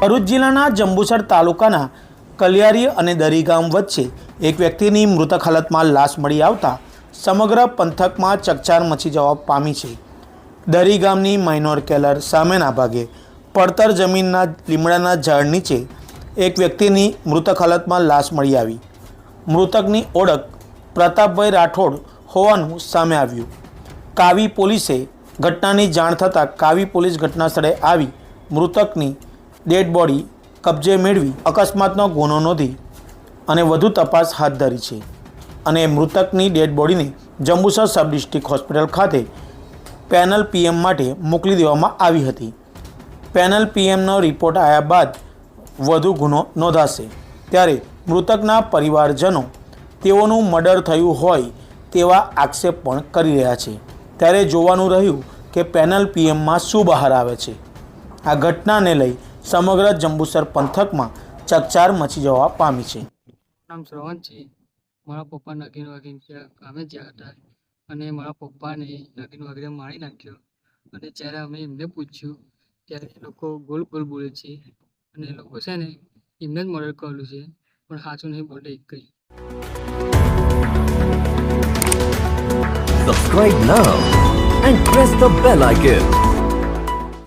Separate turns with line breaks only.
ભરૂચ જિલ્લાના જંબુસર તાલુકાના કલિયારી અને દરીગામ વચ્ચે એક વ્યક્તિની મૃતક હાલતમાં લાશ મળી આવતા સમગ્ર પંથકમાં ચકચાર મચી જવા પામી છે. દરીગામની માઇનોર કેલર સામેના ભાગે પડતર જમીનના લીમડાના ઝાડ નીચે એક વ્યક્તિની મૃતક હાલતમાં લાશ મળી આવી. મૃતકની ઓળખ પ્રતાપભાઈ રાઠોડ હોવાનું સામે આવ્યું. કાવી પોલીસે ઘટનાની જાણ થતાં કાવી પોલીસ ઘટના સ્થળે આવી મૃતકની ડેડ બોડી કબજે મેળવી અકસ્માતનો ગુનો નોંધી અને વધુ તપાસ હાથ ધરી છે અને મૃતકની ડેડ બોડીને જંબુસર સબ ડિસ્ટ્રિક્ટ હોસ્પિટલ ખાતે પેનલ પીએમ માટે મોકલી દેવામાં આવી હતી. પેનલ પીએમનો રિપોર્ટ આવ્યા બાદ વધુ ગુનો નોંધાશે. ત્યારે મૃતકના પરિવારજનો તેઓનું મર્ડર થયું હોય તેવા આક્ષેપ પણ કરી રહ્યા છે. ત્યારે જોવાનું રહ્યું કે પેનલ પીએમમાં શું બહાર આવે છે. આ ઘટનાને લઈ સમગ્ર જંબુસર પંથકમાં ચકચાર મચી જવા પામી છે.
નામ શ્રવણ છે. મારા પપ્પા નગીન વાગીને ત્યાં કામે જ્યાં હતા. અને મારા પપ્પાને નગીન વગેરે મારી નાખ્યો. અને જ્યારે અમે એમને પૂછ્યું ત્યારે એ લોકો ગોલ ગોલ બોલે છે. અને એ લોકો છે ને એમને જ મર્ડર કરેલું છે. પણ સાચું નહીં બોલે એક કંઈ
Subscribe now and press the bell icon.